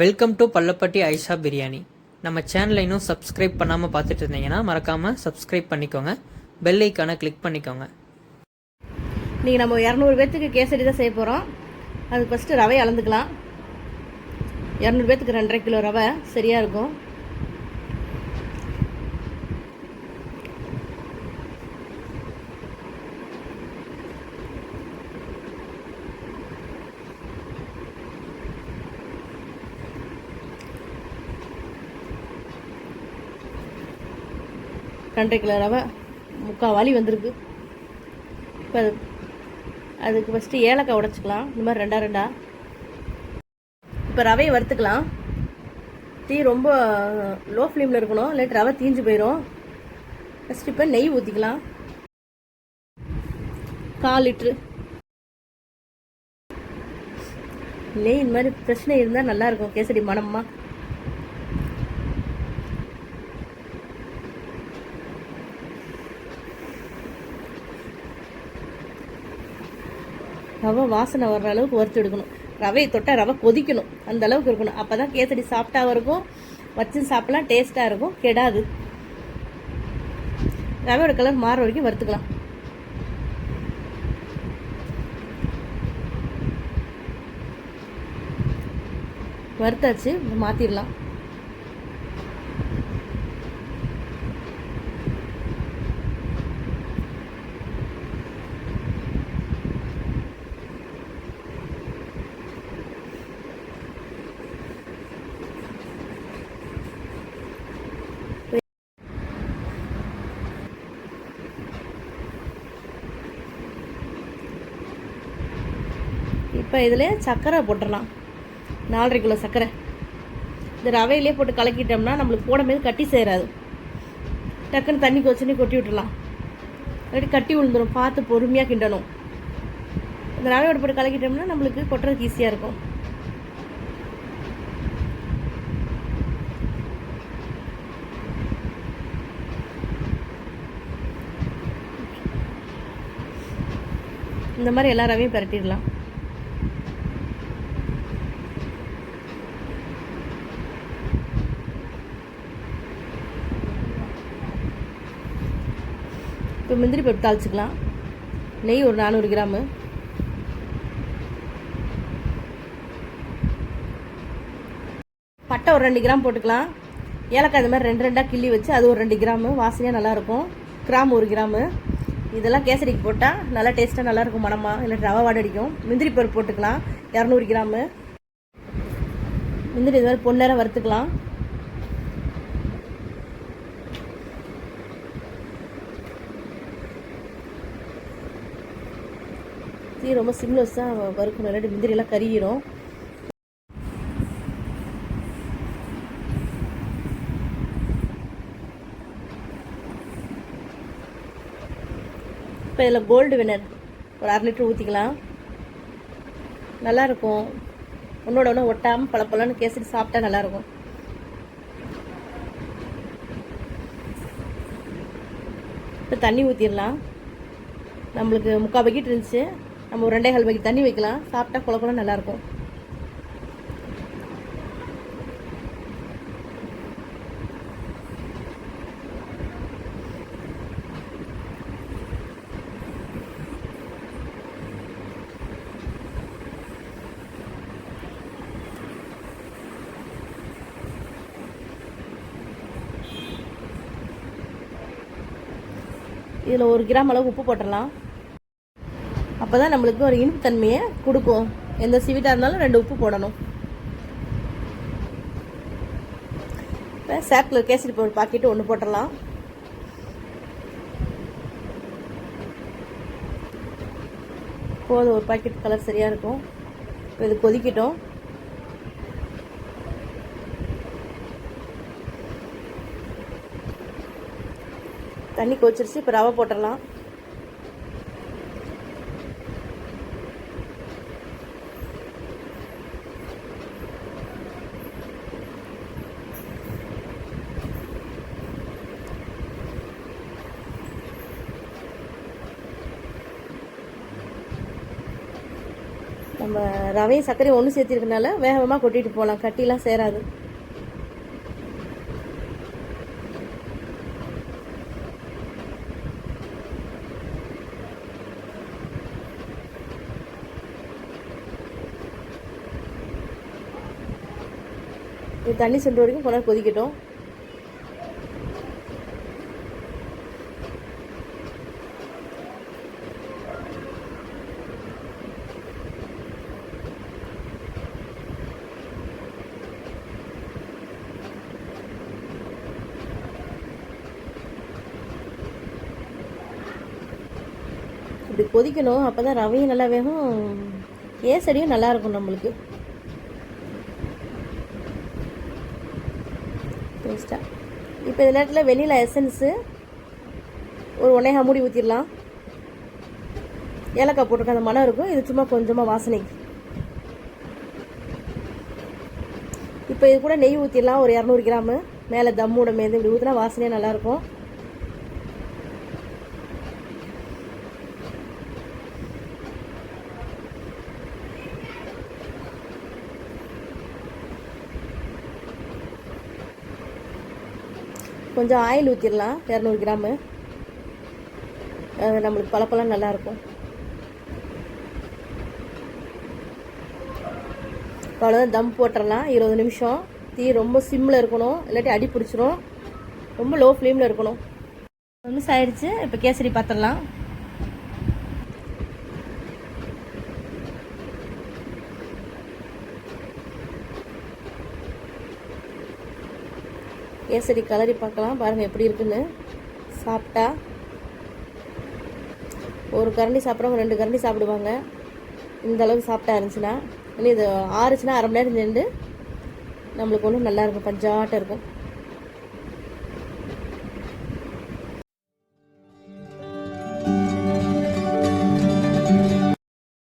Welcome to Pallapatti Aisha biryani நம்ம சேனலை இன்னும் சப்ஸ்கிரைப் பண்ணாமல் பார்த்துட்டு இருந்தீங்கன்னா மறக்காமல் சப்ஸ்கிரைப் பண்ணிக்கோங்க. பெல் ஐக்கானை கிளிக் பண்ணிக்கோங்க. இன்றைக்கி நம்ம இரநூறு பேர்த்துக்கு கேசரி தான் செய்ய போகிறோம் அதுக்கு ஃபஸ்ட்டு ரவை அளந்துக்கலாம். இரநூறு பேர்த்துக்கு ரெண்டரை கிலோ ரவை சரியாக இருக்கும். ரெண்டரை கிலோ ரவை முக்கால் வாளி வந்திருக்கு. இப்போ அது அதுக்கு ஃபஸ்ட்டு ஏலக்காய் உடச்சிக்கலாம். இந்த மாதிரி ரெண்டா ரெண்டா. இப்போ ரவையை வறுத்துக்கலாம். தீ ரொம்ப லோ ஃப்ளேமில் இருக்கணும். இல்லாட்டி ரவை தீஞ்சு போயிடும் ஃபஸ்ட்டு இப்போ நெய் ஊற்றிக்கலாம் கால் லிட்ரு நெய் இந்த மாதிரி பிரச்சனை இருந்தால் நல்லாயிருக்கும் கேசரி மணமா. ரவை வாசனை வர்ற அளவுக்கு வறுத்து எடுக்கணும். ரவையை தொட்டால் ரவை கொதிக்கணும். அந்த அளவுக்கு இருக்கணும். அப்போ தான் கேசரி சாப்பிட்டா இருக்கும். வச்சு சாப்பிடலாம். டேஸ்ட்டாக இருக்கும். கெடாது. ரவையோட கலர் மாற வரைக்கும் வறுத்துக்கலாம். வறுத்தாச்சு. மாற்றிடலாம் இப்போ இதில் சர்க்கரை போட்டுடலாம். நாலரை கிலோ சர்க்கரை இந்த ரவையிலே போட்டு கலக்கிட்டோம்னா நம்மளுக்கு போடும்போது கட்டி சேராது. டக்குன்னு தண்ணி கொச்சுன்னு கொட்டி விட்டுடலாம். இல்லாட்டி கட்டி விழுந்துடும் பார்த்து பொறுமையாக கிண்டணும். இந்த ரவையோட போட்டு கலக்கிட்டோம்னா நம்மளுக்கு கொட்டுறதுக்கு ஈஸியாக இருக்கும். இந்த மாதிரி எல்லா ரவையும் பரட்டிடலாம். இப்போ முந்திரி பருப்பு தாளிச்சிக்கலாம். நெய் ஒரு நானூறு கிராமு. பட்டை ஒரு ரெண்டு கிராம் போட்டுக்கலாம். ஏலக்காய் இந்த மாதிரி ரெண்டு ரெண்டாக கிள்ளி வச்சு அது ஒரு ரெண்டு கிராமு. வாசனையாக நல்லாயிருக்கும். கிராம் ஒரு கிராமு. இதெல்லாம் கேசரிக்கு போட்டால் நல்லா டேஸ்ட்டாக நல்லாயிருக்கும் மனமாக இல்லை ரவை வாடை அடிக்கும். முந்திரி பருப்பு போட்டுக்கலாம். இரநூறு கிராமு. முந்திரி இது மாதிரி பொன்னேரம் வறுத்துக்கலாம். தீ ரொம்ப சிம்மில் தான் வறுக்கணும். இல்லாட்டி முந்திரியெல்லாம் கறியிடும் இப்போ இதில் கோல்டு வினர் ஒரு அரை லிட்டர் ஊற்றிக்கலாம் நல்லாயிருக்கும் உன்னோட ஒன்று ஒட்டாமல் பல பழன்னு கேசரி சாப்பிட்டா நல்லாயிருக்கும் இப்போ தண்ணி ஊற்றிடலாம் நம்மளுக்கு முக்கால் பக்கெட் இருந்துச்சு. நம்ம ஒரு ரெண்டே கால் பக்கெட் தண்ணி வைக்கலாம். சாப்பிட்டா குழ நல்லாயிருக்கும். இதில் ஒரு கிராம் அளவு உப்பு போட்டுடலாம். அப்போ தான் நம்மளுக்கு ஒரு இனிப்பு தன்மையை கொடுக்கும். எந்த ஸ்வீட்டாக இருந்தாலும் ரெண்டு உப்பு போடணும். இப்போ சேப்பில் கேசரி பவுடர் பாக்கெட்டு ஒன்று போட்டுடலாம். போதும் ஒரு பாக்கெட் கலர் சரியாக இருக்கும். இப்போ இது கொதிக்கட்டும். தண்ணி கொச்சிருச்சு இப்போ ரவை போட்டுடலாம். நம்ம ரவையும் சர்க்கரையும் ஒன்று சேர்த்திருக்கனால வேகமாக கொட்டிட்டு போகலாம் கட்டிலாம் சேராது. தண்ணி சுண்டு வரைக்கும் கொண்டாடு கொதிக்கட்டும். இப்படி கொதிக்கணும் அப்போ தான் ரவையும் நல்லா வேகும் கேசரியும் நல்லா இருக்கும் நம்மளுக்கு. டேஸ்ட்டாக இப்போ இந்த நேரத்தில் வெண்ணிலா எசன்ஸு ஒரு ஒன்னேகா மூடி ஊற்றிடலாம் ஏலக்காய் போட்டிருக்க அந்த மனம் இருக்கும் இது சும்மா கொஞ்சமாக வாசனைக்கு இப்போ இது கூட நெய் ஊற்றிடலாம் ஒரு இரநூறு கிராமு. மேலே தம்மோட மேந்து இப்படி ஊற்றினா வாசனையாக நல்லாயிருக்கும் கொஞ்சம் ஆயில் ஊற்றிடலாம் இரநூறு கிராமு. அது நம்மளுக்கு பழப்பெல்லாம் நல்லாயிருக்கும். அவ்வளோதான் தம் போட்டுடலாம் இருபது நிமிஷம். தீ ரொம்ப சிம்மில் இருக்கணும். இல்லாட்டி அடி பிடிச்சிரும். ரொம்ப லோ ஃப்ளேமில் இருக்கணும். மிஸ் ஆயிடுச்சு இப்போ கேசரி பார்த்துடலாம் கேசரி கலரி பார்க்கலாம். பாருங்கள் எப்படி இருக்குன்னு. சாப்பிட்டா ஒரு கரண்டி சாப்பிட்றவங்க ரெண்டு கரண்டி சாப்பிடுவாங்க. இந்த அளவுக்கு சாப்பிட்டா இருந்துச்சுன்னா இன்னும் இது ஆறுச்சுன்னா அரை மணி நேரம் நின்று நம்மளுக்கு ஒன்றும் நல்லா இருக்கும். பஞ்சாட்டம் இருக்கும்.